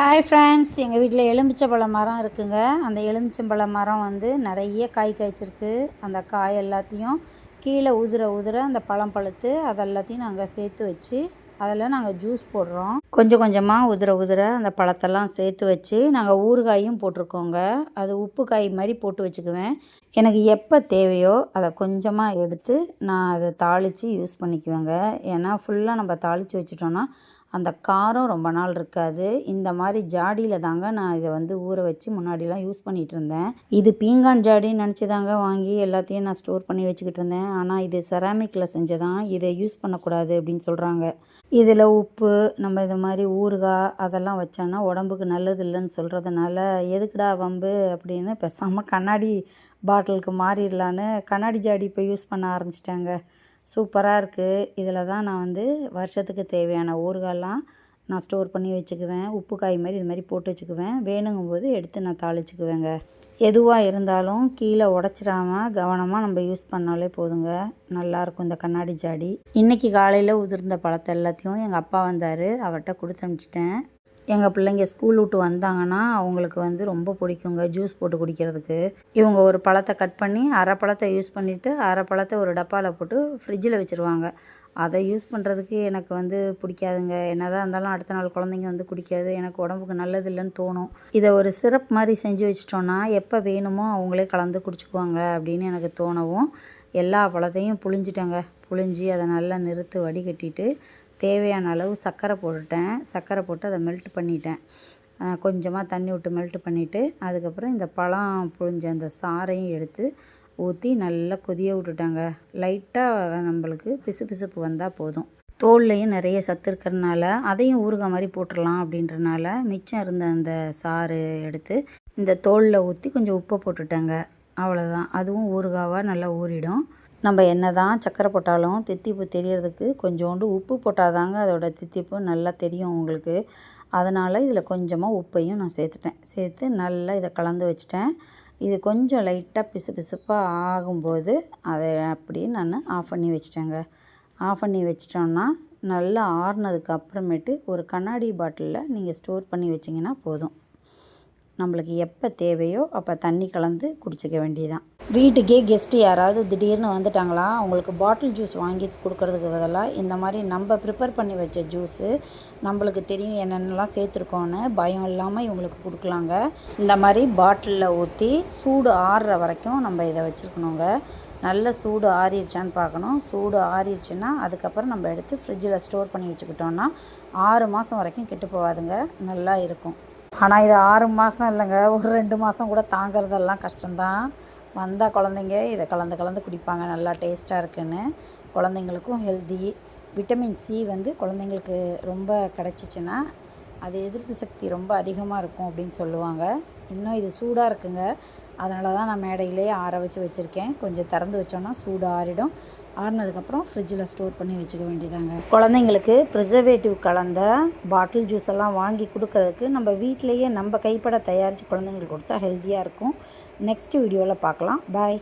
Hi friends எங்கள் வீட்டில் எலுமிச்சம்பழ மரம் இருக்குங்க. அந்த எலுமிச்சம்பழ மரம் வந்து நிறைய காய் காய்ச்சிருக்கு. அந்த காய் எல்லாத்தையும் கீழே உதிர உதிர அந்த பழம் பழுத்து அது எல்லாத்தையும் நாங்கள் சேர்த்து வச்சு அதில் நாங்கள் ஜூஸ் போடுறோம். கொஞ்சம் கொஞ்சமாக உதிர உதிர அந்த பழத்தெல்லாம் சேர்த்து வச்சு நாங்கள் ஊறுகாயும் போட்டிருக்கோங்க. அது உப்பு காய் மாதிரி போட்டு வச்சுக்குவேன். எனக்கு எப்போ தேவையோ அதை கொஞ்சமாக எடுத்து நான் அதை தாளித்து யூஸ் பண்ணிக்குவேங்க. ஏன்னா ஃபுல்லாக நம்ம தாளித்து வச்சுட்டோன்னா அந்த காரம் ரொம்ப நாள் இருக்காது. இந்த மாதிரி ஜாடியில் தாங்க நான் இதை வந்து ஊற வச்சு முன்னாடிலாம் யூஸ் பண்ணிகிட்டு இருந்தேன் இது பீங்கான் ஜாடின்னு நினச்சி தாங்க வாங்கி எல்லாத்தையும் நான் ஸ்டோர் பண்ணி வச்சுக்கிட்டு இருந்தேன் ஆனால் இது செராமிக்கில் செஞ்சதான் இதை யூஸ் பண்ணக்கூடாது அப்படின்னு சொல்கிறாங்க இதில் உப்பு நம்ம இது மாதிரி ஊறுகாய் அதெல்லாம் வச்சோன்னா உடம்புக்கு நல்லது இல்லைன்னு சொல்கிறதுனால எதுக்குடா வம்பு? அப்படின்னு பேசாமல் கண்ணாடி பாட்டிலுக்கு மாறிடலான்னு கண்ணாடி ஜாடி இப்போ யூஸ் பண்ண ஆரம்பிச்சிட்டாங்க. சூப்பராக இருக்குது இதில் தான் நான் வந்து வருஷத்துக்கு தேவையான ஊறுகாயெல்லாம் நான் ஸ்டோர் பண்ணி வச்சுக்குவேன். உப்பு காய் மாதிரி இது மாதிரி போட்டு வச்சுக்குவேன். வேணுங்கும்போது எடுத்து நான் தாளிச்சுக்குவேங்க. எதுவாக இருந்தாலும் கீழே உடச்சிடாமல் கவனமாக நம்ம யூஸ் பண்ணாலே போதுங்க. நல்லாயிருக்கும் இந்த கண்ணாடி ஜாடி. இன்றைக்கி காலையில் உதிர்ந்த பழத்தை எல்லாத்தையும் எங்கள் அப்பா வந்தார். அவர்கிட்ட கொடுத்து அனுப்பிச்சிட்டேன். எங்கள் பிள்ளைங்க ஸ்கூல் விட்டு வந்தாங்கன்னா அவங்களுக்கு வந்து ரொம்ப பிடிக்குங்க ஜூஸ் போட்டு குடிக்கிறதுக்கு. இவங்க ஒரு பழத்தை கட் பண்ணி அரை பழத்தை யூஸ் பண்ணிவிட்டு அரை பழத்தை ஒரு டப்பாவில் போட்டு ஃப்ரிட்ஜில் வச்சுருவாங்க. அதை யூஸ் பண்ணுறதுக்கு எனக்கு வந்து பிடிக்காதுங்க. என்னதான் இருந்தாலும் அடுத்த நாள் குழந்தைங்க வந்து குடிக்காது. எனக்கு உடம்புக்கு நல்லது இல்லைன்னு தோணும். இதை ஒரு சிரப் மாதிரி செஞ்சு வச்சிட்டோன்னா எப்போ வேணுமோ அவங்களே கலந்து குடிச்சுக்குவாங்க அப்படின்னு எனக்கு தோணவும். எல்லா பழத்தையும் புழிஞ்சிட்டேங்க. புழிஞ்சி அதை நல்லா நிறுத்து வடிகட்டிட்டு தேவையான அளவு சர்க்கரை போட்டுட்டேன். சர்க்கரை போட்டு அதை மெல்ட் பண்ணிட்டேன். கொஞ்சமாக தண்ணி விட்டு மெல்ட் பண்ணிவிட்டு அதுக்கப்புறம் இந்த பழம் புழிஞ்ச அந்த சாறையும் எடுத்து ஊற்றி நல்லா கொதிய விட்டுட்டாங்க. லைட்டாக நம்மளுக்கு பிசு பிசுப்பு வந்தால் போதும். தோல்லையும் நிறைய சத்து இருக்கிறதுனால அதையும் ஊறுகாய் மாதிரி போட்டுடலாம் அப்படின்றனால மிச்சம் இருந்த அந்த சாறு எடுத்து இந்த தோலில் ஊற்றி கொஞ்சம் உப்பை போட்டுட்டேங்க. அவ்வளோதான் அதுவும் ஊறுகாவாக நல்லா ஊறிடும். நம்ம என்ன தான் சக்கரை போட்டாலும் தித்திப்பு தெரியறதுக்கு கொஞ்சோண்டு உப்பு போட்டால் தாங்க அதோட தித்திப்பு நல்லா தெரியும் உங்களுக்கு. அதனால் இதில் கொஞ்சமாக உப்பையும் நான் சேர்த்துட்டேன். சேர்த்து நல்லா இதை கலந்து வச்சிட்டேன். இது கொஞ்சம் லைட்டாக பிசு பிசுப்பாக ஆகும்போது அதை அப்படியே நான் ஆஃப் பண்ணி வச்சிட்டேங்க. ஆஃப் பண்ணி வச்சிட்டோன்னா நல்லா ஆறுனதுக்கு அப்புறமேட்டு ஒரு கண்ணாடி பாட்டிலில் நீங்கள் ஸ்டோர் பண்ணி வச்சிங்கன்னா போதும். நம்மளுக்கு எப்போ தேவையோ அப்போ தண்ணி கலந்து குடிச்சிக்க வேண்டியதான் வீட்டுக்கே கெஸ்ட்டு யாராவது திடீர்னு வந்துட்டாங்களா அவங்களுக்கு பாட்டில் ஜூஸ் வாங்கி கொடுக்கறதுக்கு பதிலாக இந்த மாதிரி நம்ம ப்ரிப்பேர் பண்ணி வச்ச ஜூஸு நம்மளுக்கு தெரியும் என்னென்னலாம் சேர்த்துருக்கோன்னு பயம் இல்லாமல் இவங்களுக்கு கொடுக்கலாங்க. இந்த மாதிரி பாட்டிலில் ஊற்றி சூடு ஆறுற வரைக்கும் நம்ம இதை வச்சுருக்கணுங்க. நல்ல சூடு ஆறிடுச்சான்னு பார்க்கணும். சூடு ஆறிடுச்சுன்னா அதுக்கப்புறம் நம்ம எடுத்து ஃப்ரிட்ஜில் ஸ்டோர் பண்ணி வச்சுக்கிட்டோன்னா ஆறு மாதம் வரைக்கும் கெட்டு போகாதுங்க. நல்லா இருக்கும். ஆனால் இது ஆறு மாதம் இல்லைங்க. ஒரு ரெண்டு மாதம் கூட தாங்கிறதெல்லாம் கஷ்டம்தான். வந்தால் குழந்தைங்க இதை கலந்து கலந்து குடிப்பாங்க. நல்லா டேஸ்ட்டாக இருக்குன்னு. குழந்தைங்களுக்கும் ஹெல்தி விட்டமின் சி வந்து குழந்தைங்களுக்கு ரொம்ப கிடச்சிச்சின்னா அது எதிர்ப்பு சக்தி ரொம்ப அதிகமாக இருக்கும் அப்படின்னு சொல்லுவாங்க. இன்னும் இது சூடாக இருக்குங்க. அதனால தான் நான் மேடையிலேயே ஆற வச்சு வச்சுருக்கேன். கொஞ்சம் திறந்து வச்சோன்னா சூடு ஆறிடும். ஆறினதுக்கப்புறம் ஃப்ரிட்ஜில் ஸ்டோர் பண்ணி வச்சுக்க வேண்டியதாங்க. குழந்தைங்களுக்கு ப்ரிசர்வேட்டிவ் கலந்த பாட்டில் ஜூஸ் எல்லாம் வாங்கி கொடுக்கறதுக்கு நம்ம வீட்டிலையே நம்ம கைப்பட தயாரித்து குழந்தைங்களுக்கு கொடுத்தா ஹெல்த்தியாக இருக்கும். நெக்ஸ்ட் வீடியோவில் பார்க்கலாம். பாய்